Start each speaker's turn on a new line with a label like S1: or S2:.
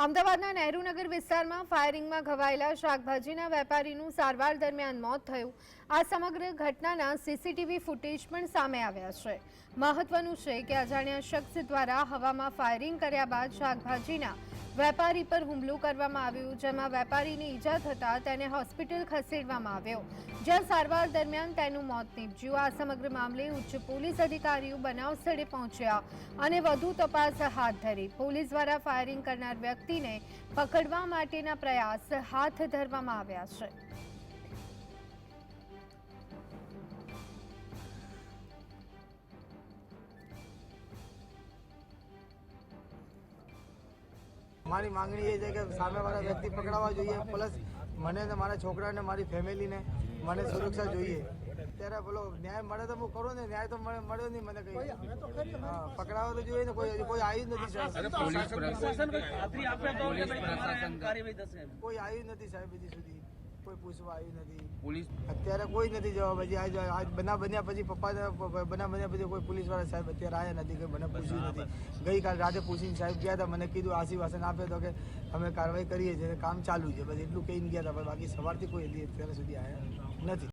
S1: અમદાવાદના નહેરુનગર વિસ્તારમાં ફાયરિંગમાં ઘવાયેલા શાકભાજીના વેપારીનું સારવાર દરમિયાન મોત થયું. આ સમગ્ર ઘટનાના સીસીટીવી ફૂટેજ પણ સામે આવ્યા છે. મહત્વનું છે કે અજાણ્યા શખ્સ દ્વારા હવામાં ફાયરિંગ કર્યા બાદ શાકભાજીના વેપારી પર હુમલો કરવામાં આવ્યો, જેમાં વેપારીને ઈજા થતાં તેને હોસ્પિટલ ખસેડવામાં આવ્યો. જ્યાં સારવાર દરમિયાન તેનું મોત નીપજ્યું. આ સમગ્ર મામલે ઉચ્ચ પોલીસ અધિકારીઓ બનાવ સ્થળે પહોંચ્યા અને વધુ તપાસ હાથ ધરી. પોલીસ દ્વારા ફાયરિંગ કરનાર વ્યક્તિને પકડવા માટેના પ્રયાસ હાથ ધરવામાં આવ્યા છે.
S2: મારી માંગણી એ છે કે સામેવાળા વ્યક્તિ પકડાવવા જોઈએ પ્લસ મને ને મારા છોકરાને મારી ફેમિલીને મને સુરક્ષા જોઈએ. ત્યારે બોલો ન્યાય મળે તો હું કરું ને? ન્યાય તો મને મળ્યો નહીં મને કઈ. હા પકડાવવા તો જોઈએ ને કોઈ હજી કોઈ આવ્યું જ નથી સાહેબ. કોઈ આવ્યું નથી સાહેબ હજી સુધી. કોઈ પૂછવા આવ્યું નથી.
S3: પોલીસ
S2: અત્યારે કોઈ નથી જવાબ. હજી આજ આજ બના બન્યા પછી પપ્પા બના બન્યા પછી કોઈ પોલીસવાળા સાહેબ અત્યારે આવ્યા નથી કે મને પૂછ્યું નથી. ગઈકાલ રાતે પૂછીને સાહેબ ગયા હતા મને કીધું આશીર્વાસન આપે તો કે અમે કાર્યવાહી કરીએ છીએ કામ ચાલુ છે. બસ એટલું કહીને ગયા હતા પણ બાકી સવારથી કોઈ હજી અત્યારે સુધી આવ્યા નથી.